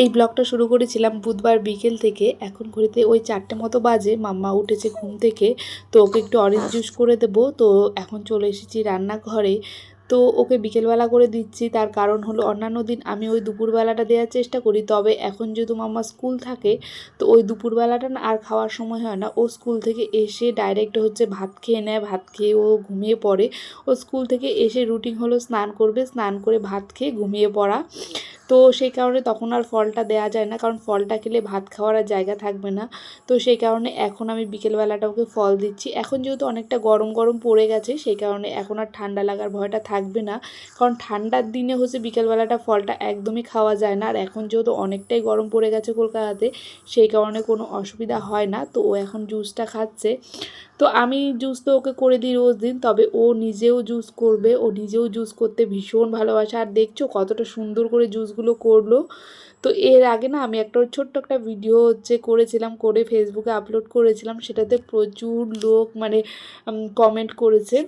এই ব্লগটা শুরু করেছিলাম বুধবার বিকেল থেকে। এখন ঘড়িতে ওই চারটে মতো বাজে, মাম্মা উঠেছে ঘুম থেকে। তো ওকে একটু অরেঞ্জ জুস করে দেবো। তো এখন চলে এসেছি রান্নাঘরে। তো ওকে বিকেলবেলা করে দিচ্ছি। তার কারণ হলো অন্যান্য দিন আমি ওই দুপুরবেলাটা দেওয়ার চেষ্টা করি। তবে এখন যেহেতু মাম্মা স্কুল থাকে, তো ওই দুপুরবেলাটা না আর খাওয়ার সময় হয় না। ও স্কুল থেকে এসে ডাইরেক্ট হচ্ছে ভাত খেয়ে নেয়। ভাত খেয়ে ও ঘুমিয়ে পড়ে। ও স্কুল থেকে এসে রুটিন হলো স্নান করবে। স্নান করে ভাত খেয়ে ঘুমিয়ে পড়া। তো সেই কারণে তখন আর ফলটা দেওয়া যায় না, কারণ ফলটা খেলে ভাত খাওয়ার আর জায়গা থাকবে না। তো সেই কারণে এখন আমি বিকেলবেলাটা ওকে ফল দিচ্ছি। এখন যেহেতু অনেকটা গরম গরম পড়ে গেছে, সেই কারণে এখন আর ঠান্ডা লাগার ভয়টা থাকবে না। কারণ ঠান্ডার দিনে হচ্ছে বিকেলবেলাটা ফলটা একদমই খাওয়া যায় না, আর এখন যেহেতু অনেকটাই গরম পড়ে গেছে কলকাতাতে, সেই কারণে কোনো অসুবিধা হয় না। তো ও এখন জুসটা খাচ্ছে। তো আমি জুস তো ওকে করে দিই রোজ দিন, তবে ও নিজেও জুস করবে। ও নিজেও জুস করতে ভীষণ ভালোবাসে। আর দেখছ কতটা সুন্দর করে জুসগুলো করল। তো এর আগে না আমি একটা ছোট্ট একটা ভিডিও হচ্ছে করেছিলাম, করে ফেসবুকে আপলোড করেছিলাম, সেটাতে প্রচুর লোক মানে কমেন্ট করেছে।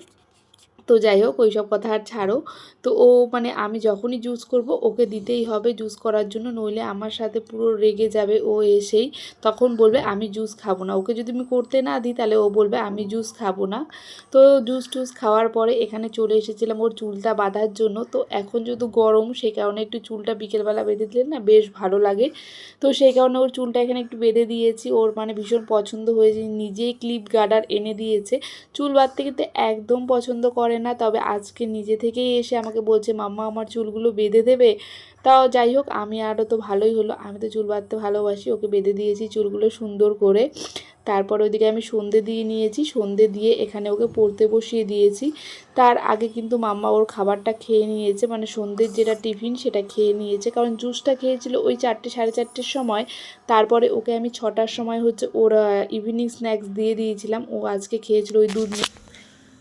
তো যাই হোক ওই সব কথা আর ছাড়ো। তো ও মানে আমি যখনই জুস করব, ওকে দিতেই হবে জুস করার জন্য, নইলে আমার সাথে পুরো রেগে যাবে ও এসেই। তখন বলবে, আমি জুস খাব না। ওকে যদি আমি করতে না দিই, তাহলে ও বলবে, আমি জুস খাব না। তো জুস টুস খাওয়ার পরে এখানে চলে এসেছিলাম ওর চুলটা বাঁধার জন্য। তো এখন যেহেতু গরম সেই কারণে একটু চুলটা বিকেলবেলা বেঁধে দিলে না বেশ ভালো লাগে। তো সেই কারণে ওর চুলটা এখানে একটু বেঁধে দিয়েছি। ওর মানে ভীষণ পছন্দ হয়েছে, নিজেই ক্লিপ গার্ডার এনে দিয়েছে। চুল বাঁধতে কিন্তু একদম পছন্দ করে না, তবে আজকে নিজে থেকেই এসে আমাকে বলছে, মাম্মা, আমার চুলগুলো বেঁধে দেবে? তাও যাই হোক, আমি আরও তো ভালোই হলো, আমি তো চুল বাঁধতে ভালোবাসি, ওকে বেঁধে দিয়েছি চুলগুলো সুন্দর করে। তারপর ওইদিকে আমি সন্ধে দিয়ে নিয়েছি, সন্ধে দিয়ে এখানে ওকে পড়তে বসিয়ে দিয়েছি। তার আগে কিন্তু মাম্মা ওর খাবারটা খেয়ে নিয়েছে মানে সন্ধ্যের যেটা টিফিন সেটা খেয়ে নিয়েছে, কারণ জুসটা খেয়েছিল ওই চারটে, সাড়ে চারটের সময়। তারপরে ওকে আমি ছটার সময় হচ্ছে ওর ইভিনিং স্ন্যাক্স দিয়ে দিয়েছিলাম, ও আজকে খেয়েছিল ওই দুধ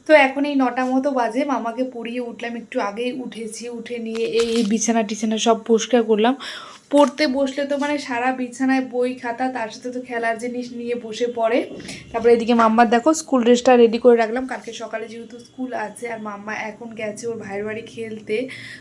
তো এখন এই নটা মতো বাজে, মামাকে পড়িয়ে উঠলাম, একটু আগেই উঠেছি, উঠে নিয়ে এই বিছানা টিছানা সব পরিষ্কার করলাম। পড়তে বসলে তো মানে সারা বিছানায় বই, খাতা, তার সাথে তো খেলার জিনিস নিয়ে বসে পড়ে। তারপরে এদিকে মাম্মার দেখো স্কুল ড্রেসটা রেডি করে রাখলাম। কালকে সকালে যেহেতু স্কুল আছে আর মাম্মা এখন গেছে ওর ভাইয়ের বাড়ি খেলতে।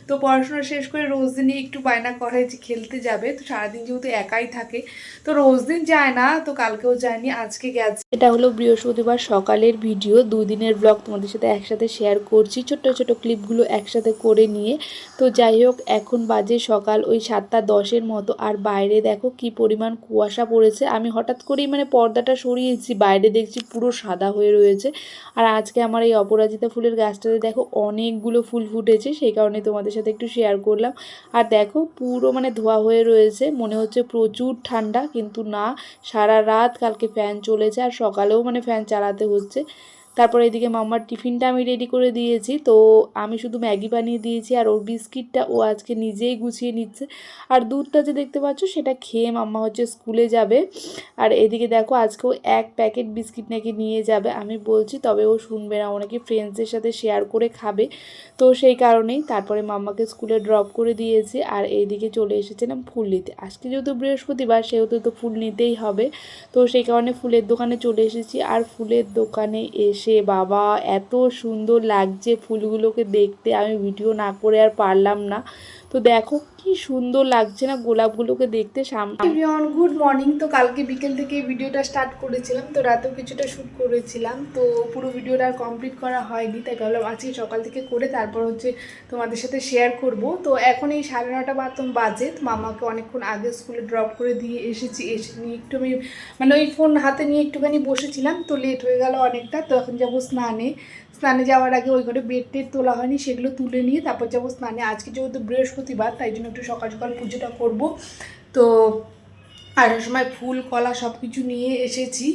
তো পড়াশোনা শেষ করে রোজ দিনই একটু বায়না করে যে খেলতে যাবে। তো সারাদিন যেহেতু একাই থাকে, তো রোজ দিন যায় না, তো কালকেও যায়নি, আজকে গেছে। এটা হলো বৃহস্পতিবার সকালের ভিডিও দুদিনের ব্লগ তোমাদের সাথে একসাথে শেয়ার করছি। ছোট্ট ছোট ক্লিপগুলো একসাথে করে নিয়ে। তো যাই হোক, এখন বাজে সকাল ওই সাতটা দশের মতো। আর বাইরে দেখো কি পরিমাণ কুয়াশা পড়েছে। আমি হঠাৎ করেই মানে পর্দাটা সরিয়েছি বাইরে দেখছি পুরো সাদা হয়ে রয়েছে। আর আজকে আমার এই অপরাজিতা ফুলের গাছটাতে দেখো অনেকগুলো ফুল ফুটেছে। সেই কারণে তোমাদের সাথে একটু শেয়ার করলাম। আর দেখো পুরো মানে ধোয়া হয়ে রয়েছে। মনে হচ্ছে প্রচুর ঠান্ডা। কিন্তু না, সারা রাত কালকে ফ্যান চলেছে। আর সকালেও মানে ফ্যান চালাতে হচ্ছে। তারপরে এদিকে মাম্মার টিফিনটা আমি রেডি করে দিয়েছি। তো আমি শুধু ম্যাগি বানিয়ে দিয়েছি আর ওর বিস্কিটটা ও আজকে নিজেই গুছিয়ে নিচ্ছে। আর দুধটা যে দেখতে পাচ্ছ সেটা খেয়ে মাম্মা হচ্ছে স্কুলে যাবে। আর এদিকে দেখো আজকে ও এক প্যাকেট বিস্কিট নাকি নিয়ে যাবে। আমি বলছি, তবে ও শুনবে না। ও নাকি ফ্রেন্ডসদের সাথে শেয়ার করে খাবে। তো সেই কারণেই তারপরে মাম্মাকে স্কুলে ড্রপ করে দিয়েছি। আর এইদিকে চলে এসেছিলাম ফুল নিতে। আজকে যেহেতু বৃহস্পতিবার, সেহেতু তো ফুল নিতেই হবে। তো সেই কারণে ফুলের দোকানে চলে এসেছি। আর ফুলের দোকানে এসে সে বাবা এত সুন্দর লাগছে ফুলগুলোকে দেখতে। আমি ভিডিও না করে আর পারলাম না। তো দেখো কি সুন্দর লাগছে না গোলাপগুলোকে দেখতে সামনে গুড মর্নিং তো কালকে বিকেল থেকে ভিডিওটা স্টার্ট করেছিলাম, তো রাতেও কিছুটা শ্যুট করেছিলাম, তো পুরো ভিডিওটা আর কমপ্লিট করা হয়নি, তাই ভাবলাম আজকে সকাল থেকে করে তারপর হচ্ছে তোমাদের সাথে শেয়ার করব। তো এখন এই সাড়ে নটা বাতম বাজে, তো মামাকে অনেকক্ষণ আগে স্কুলে ড্রপ করে দিয়ে এসেছি, এসে নিয়ে একটু আমি মানে ওই ফোন হাতে নিয়ে একটুখানি বসেছিলাম, তো লেট হয়ে গেল অনেকটা, তো এখন যাব স্নানে। স্নানে যাওয়ার আগে ওই ঘরে বেড টেড তোলা হয়নি, সেগুলো তুলে নিয়ে তারপর যাব স্নানে। আজকে যেহেতু বৃহস্পতিবার, তাই জন্য একটু সকাল সকাল পুজোটা করব। তো আসার সময় ফুল, কলা সব কিছু নিয়ে এসেছি।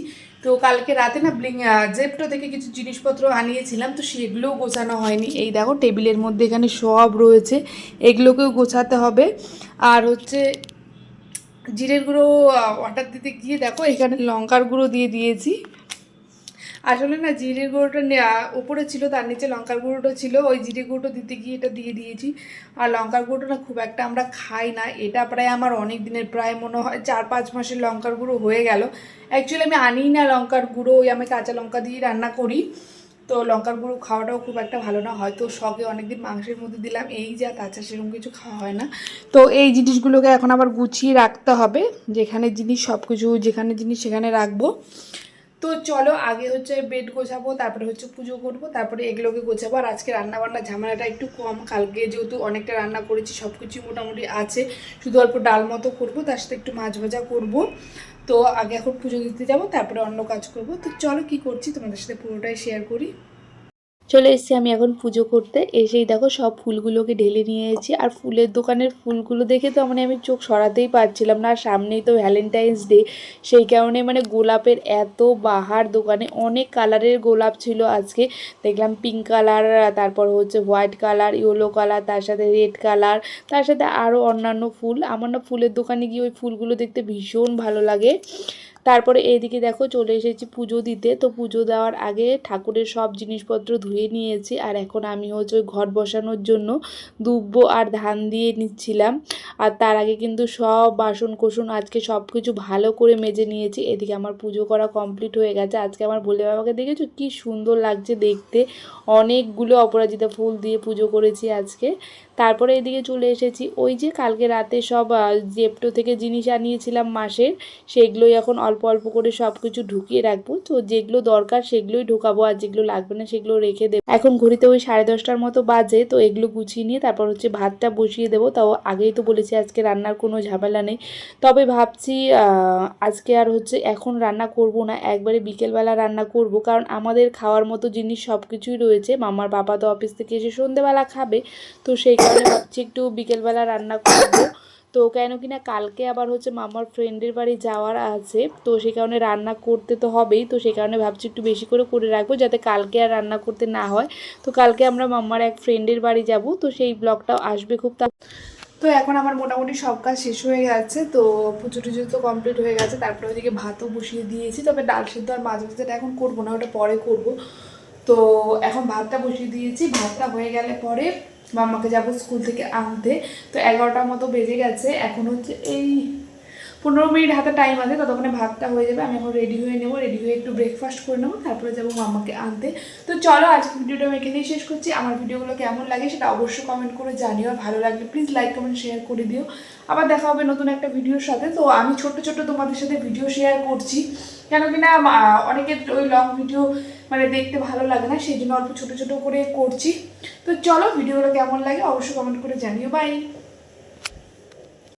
তো কালকে রাতে না ব্লিং জেপটো থেকে কিছু জিনিসপত্র আনিয়েছিলাম, তো সেগুলোও গোছানো হয়নি। এই দেখো টেবিলের মধ্যে এখানে সব রয়েছে, এগুলোকেও গোছাতে হবে। আর হচ্ছে জিরের গুঁড়ো অর্ডার দিতে গিয়ে দেখো এখানে লঙ্কার গুঁড়ো দিয়ে দিয়েছি। আসলে না জিরে গুঁড়োটা নেওয়া উপরে ছিল, তার নিচে লঙ্কার গুঁড়োটা ছিল, ওই জিরে গুঁড়োটা দিতে গিয়ে এটা দিয়ে দিয়েছি। আর লঙ্কার গুঁড়োটা না খুব একটা আমরা খাই না, এটা প্রায় আমার অনেক দিনের, প্রায় মনে হয় চার পাঁচ মাসের লঙ্কার গুঁড়ো হয়ে গেল। অ্যাকচুয়ালি আমি আনি না লঙ্কার গুঁড়ো, ওই আমি কাঁচা লঙ্কা দিয়ে রান্না করি। তো লঙ্কার গুঁড়ো খাওয়াটাও খুব একটা ভালো না, হয়তো শখে অনেকদিন মাংসের মধ্যে দিলাম, এই যা তাছাড়া সেরকম কিছু খাওয়া হয় না। তো এই জিনিসগুলোকে এখন আবার গুছিয়ে রাখতে হবে, যেখানে জিনিস সব কিছু যেখানে জিনিস সেখানে রাখব। তো চলো, আগে হচ্ছে বেড গোছাবো, তারপরে হচ্ছে পুজো করব, তারপরে এগুলোকে গোছাবো। আর আজকে রান্না বান্না ঝামেলাটা একটু কম, কালকে যেহেতু অনেকটা রান্না করেছি সব কিছুই মোটামুটি আছে, শুধু অল্প ডাল মতো করব, তার সাথে একটু মাছ ভাজা করব। তো আগে এখন পুজো দিতে যাব, তারপরে অন্য কাজ করব। তো চলো, কি করছি তোমাদের সাথে পুরোটাই শেয়ার করি। চলে এসেছি আমি এখন পুজো করতে। এসেই দেখো সব ফুলগুলোকে ঢেলে নিয়ে এসেছি। আর ফুলের দোকানের ফুলগুলো দেখে তো মানে আমি চোখ সরাতেই পারছিলাম না। আর সামনেই তো ভ্যালেন্টাইন্স ডে সেই কারণে মানে গোলাপের এত বাহার দোকানে, অনেক কালারের গোলাপ ছিল আজকে। দেখলাম পিঙ্ক কালার তারপর হচ্ছে হোয়াইট কালার ইয়েলো কালার তার সাথে রেড কালার তার সাথে আরও অন্যান্য ফুল। আমার না ফুলের দোকানে গিয়ে ওই ফুলগুলো দেখতে ভীষণ ভালো লাগে। তারপরে এইদিকে দেখো চলে এসেছি পুজো দিতে। তো পুজো দেওয়ার আগে ঠাকুরের সব জিনিসপত্র ধুয়ে নিয়েছি। আর এখন আমি হচ্ছে ওই ঘট বসানোর জন্য দুব্বো আর ধান দিয়ে নিচ্ছিলাম। আর তার আগে কিন্তু সব বাসন কোসন আজকে সব কিছু ভালো করে মেজে নিয়েছি। এদিকে আমার পুজো করা কমপ্লিট হয়ে গেছে। আজকে আমার ভোলে বাবাকে দেখেছ? কি সুন্দর লাগছে দেখতে। অনেকগুলো অপরাজিতা ফুল দিয়ে পুজো করেছি আজকে। তারপরে এদিকে চলে এসেছি। ওই যে কালকে রাতে সব জেপটো থেকে জিনিস আনিয়েছিলাম মাসের, সেগুলোই এখন অল্প অল্প করে সব কিছু ঢুকিয়ে রাখব। তো যেগুলো দরকার সেগুলোই ঢোকাবো আর যেগুলো লাগবে না সেগুলো রেখে দেবো। এখন ঘড়িতে ওই সাড়ে দশটার মতো বাজে, তো এগুলো গুছিয়ে নিয়ে তারপর হচ্ছে ভাতটা বসিয়ে দেবো। তাও আগেই তো বলেছি আজকে রান্নার কোনো ঝামেলা নেই। তবে ভাবছি আজকে আর হচ্ছে এখন রান্না করব না, একবারে বিকেলবেলা রান্না করব। কারণ আমাদের খাওয়ার মতো জিনিস সব কিছুই রয়েছে। মামার বাবা তো অফিস থেকে এসে সন্ধেবেলা খাবে, তো সেই কারণে ভাবছি একটু বিকেলবেলা রান্না করব। তো কেন কিনা কালকে আবার হচ্ছে মামার ফ্রেন্ডের বাড়ি যাওয়ার আছে। তো সেই কারণে রান্না করতে তো হবেই। তো সেই কারণে ভাবছি একটু বেশি করে করে রাখব যাতে কালকে আর রান্না করতে না হয়। তো কালকে আমরা মাম্মার এক ফ্রেন্ডের বাড়ি যাব। তো সেই ব্লগটাও আসবে খুব তা তো এখন আমার মোটামুটি সব কাজ শেষ হয়ে গেছে। তো পুজো টুজো তো কমপ্লিট হয়ে গেছে। তারপরে ওইদিকে ভাতও বসিয়ে দিয়েছি। তবে ডাল সেদ্ধ আর মাছ ভাজাটা এখন করব না, ওটা পরে করব। তো এখন ভাতটা বসিয়ে দিয়েছি। ভাতটা হয়ে গেলে পরে মাম্মাকে যাব স্কুল থেকে আনতে। তো এগারোটার মতো বেজে গেছে। এখন হচ্ছে এই পনেরো মিনিট হাতে টাইম আছে ততক্ষণে ভাতটা হয়ে যাবে আমি এখন রেডি হয়ে নেব রেডি হয়ে একটু ব্রেকফাস্ট করে নেব তারপরে যাব মামাকে আনতে। তো চলো আজকে ভিডিওটা আমি এখানেই শেষ করছি। আমার ভিডিওগুলো কেমন লাগে সেটা অবশ্যই কমেন্ট করে জানিও ভালো লাগলে প্লিজ লাইক কমেন্ট শেয়ার করে দিও। আবার দেখা হবে নতুন একটা ভিডিওর সাথে। তো আমি ছোট্ট ছোট্ট তোমাদের সাথে ভিডিও শেয়ার করছি। কেন কিনা আহ, অনেকের ওই লং ভিডিও মানে দেখতে ভালো লাগে না সেই জন্য অল্প ছোট ছোট করে করছি। তো চলো ভিডিওগুলো কেমন লাগে অবশ্যই কমেন্ট করে জানিও। বাই